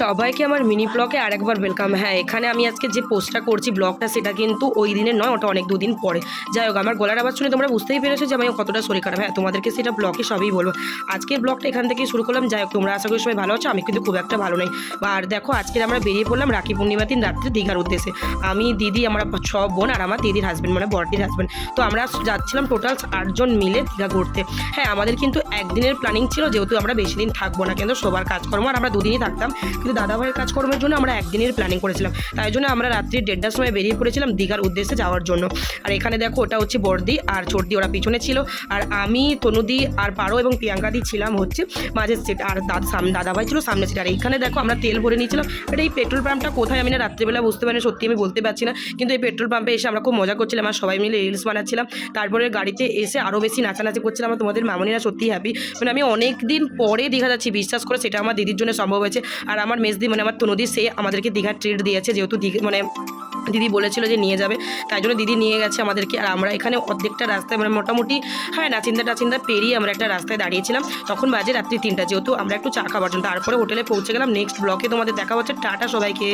সবাইকে আমার মিনি ব্লগে আরেকবার ওয়েলকাম হ্যাঁ এখানে আমি আজকে যে পোস্টটা করছি ব্লগটা সেটা কিন্তু ওই দিনের নয়, ওটা অনেক দুদিন পরে। যাই হোক, আমার গলার আবার শুনে তোমরা বুঝতেই পেরেছ যে আমি কতটা শরীর খারাপ। হ্যাঁ তোমাদেরকে সেটা ব্লগে সবই বলব। আজকের ব্লগটা এখান থেকে শুরু করলাম। যাই হোক, তোমরা আশা করি সবাই ভালো আছো। আমি কিন্তু খুব একটা ভালো নেই। আর দেখো আজকে আমরা বেরিয়ে পড়লাম রাখি পূর্ণিমা দিন রাত্রে দীঘার উদ্দেশ্যে। আমি দিদি, আমরা সব বোন আর আমার দিদির হাজব্যান্ড মানে বড়দির হাজব্যান্ড তো আমরা যাচ্ছিলাম টোটাল আটজন মিলে দীঘা ঘুরতে। হ্যাঁ আমাদের কিন্তু একদিনের প্ল্যানিং ছিল, যেহেতু আমরা বেশি দিন থাকব না, কিন্তু সবার কাজকর্ম আর আমরা দুদিনই থাকতাম। কিন্তু দাদাভাইয়ের কাজকর্মের জন্য আমরা একদিনের প্ল্যানিং করেছিলাম। তাই জন্য আমরা রাত্রি দেড়টার সময় বেরিয়ে পড়েছিলাম দীঘার উদ্দেশ্যে যাওয়ার জন্য। আর এখানে দেখো, ওটা হচ্ছে বর্দি আর চর্দি, ওরা পিছনে ছিল। আর আমি, তনুদি আর পারো এবং প্রিয়াঙ্কাদি ছিলাম হচ্ছে মাঝের সিট আর দাদাভাই ছিল সামনে সিট আর এইখানে দেখো আমরা তেল ভরে নিয়েছিলাম। এটা এই পেট্রোল পাম্পটা কোথায় আমি না রাত্রিবেলা বুঝতে পারি সত্যি আমি বলতে পারছি না। কিন্তু এই পেট্রোল পাম্পে এসে আমরা খুব মজা করছিলাম আর সবাই মিলে রিলস বানাচ্ছিলাম। তারপরে গাড়িতে এসে আরও বেশি নাচানাচি করছিলাম। আর তোমাদের মামনিরা সত্যি হ্যাপি মানে আমি অনেক দিন পরে দীঘা যাচ্ছি, বিশ্বাস করে, সেটা আমার দিদির জন্য সম্ভব হয়েছে। আর আমার মেজদি মানে আমার তনুদি, সে আমাদেরকে দীঘার ট্রিট দিয়েছে, যেহেতু দীঘা মানে দিদি বলেছিল যে নিয়ে যাবে, তাই জন্য দিদি নিয়ে গেছে আমাদেরকে। আর আমরা এখানে অর্ধেকটা রাস্তায় মানে মোটামুটি হ্যাঁ নাচিন্দা টাচিন্দা পেরিয়ে আমরা একটা রাস্তায় দাঁড়িয়েছিলাম। তখন বাজে রাত্রি তিনটা, যেহেতু আমরা একটু চা খাবার জন্য। তারপরে হোটেলে পৌঁছে গেলাম। নেক্সট ব্লকে তোমাদের দেখা হচ্ছে টাটা সবাইকে।